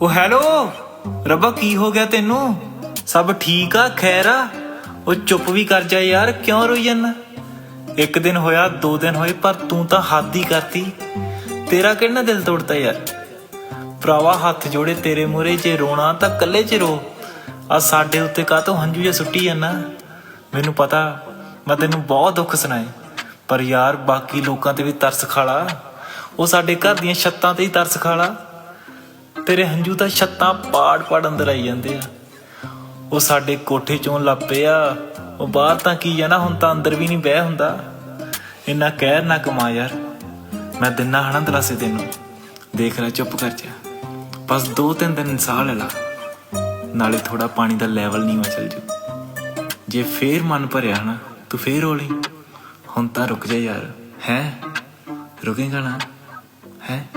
ਉਹ ਹੈਲੋ, ਰੱਬਾ ਕੀ ਹੋ ਗਿਆ ਤੈਨੂੰ? ਸਭ ਠੀਕ ਆ, ਖੈਰ ਆ? ਉਹ ਚੁੱਪ ਵੀ ਕਰ ਜਾ ਯਾਰ, ਕਿਉਂ ਰੋਈ ਜਾਂਦਾ? ਇੱਕ ਦਿਨ ਹੋਇਆ, ਦੋ ਦਿਨ ਹੋਏ, ਪਰ ਤੂੰ ਤਾਂ ਹੱਦ ਹੀ ਕਰਤੀ। ਤੇਰਾ ਕਿਹੜਾ ਦਿਲ ਤੋੜਦਾ ਯਾਰ? ਭਰਾਵਾ, ਹੱਥ ਜੋੜੇ ਤੇਰੇ ਮੂਹਰੇ, ਜੇ ਰੋਣਾ ਤਾਂ ਕੱਲੇ ਚ ਰੋ। ਆ ਸਾਡੇ ਉੱਤੇ ਕਾਹਤੋਂ ਹੰਝੂ ਜੇ ਸੁੱਟੀ ਜਾਂਦਾ? ਮੈਨੂੰ ਪਤਾ, ਮੈਂ ਤੈਨੂੰ ਬਹੁਤ ਦੁੱਖ ਸੁਣਾਏ। ਪਰ ਯਾਰ, ਬਾਕੀ ਲੋਕਾਂ ਤੇ ਵੀ ਤਰਸ ਖਾਲਾ। ਉਹ ਸਾਡੇ ਘਰ ਦੀਆਂ ਛੱਤਾਂ ਤੇ ਹੀ ਤਰਸ ਖਾਲਾ। ਤੇਰੇ ਹੰਝੂ ਤਾਂ ਛੱਤਾਂ ਪਾੜ ਪਾੜ ਅੰਦਰ ਆਈ ਜਾਂਦੇ ਆ। ਉਹ ਸਾਡੇ ਕੋਠੇ ਚੋਂ ਲੱਪੇ ਆ ਉਹ ਬਾਹਰ ਤਾਂ ਕੀ ਆ ਨਾ ਹੁਣ ਤਾਂ ਅੰਦਰ ਵੀ ਨਹੀਂ ਬਹਿ ਹੁੰਦਾ। ਇੰਨਾ ਕਹਿਰ ਨਾ ਕਮਾ ਯਾਰ। ਮੈਂ ਦਿਨਾ ਹਣਾ ਦਲਾਸੇ ਤੈਨੂੰ। ਦੇਖ ਲੈ, ਚੁੱਪ ਕਰ ਜਾ। ਬਸ ਦੋ ਤਿੰਨ ਦਿਨ ਸਾਹ ਲੈ ਲਾ। ਨਾਲੇ ਥੋੜਾ ਪਾਣੀ ਦਾ ਲੈਵਲ ਨੀਵਾ ਚੱਲ ਜੂ ਜੇ ਫੇਰ ਮਨ ਭਰਿਆ ਨਾ, ਤੂੰ ਫੇਰ ਰੋਲੀ। ਹੁਣ ਤਾਂ ਰੁਕ ਜਾ ਯਾਰ। ਹੈ? ਰੁਕੇਗਾ ਨਾ? ਹੈ?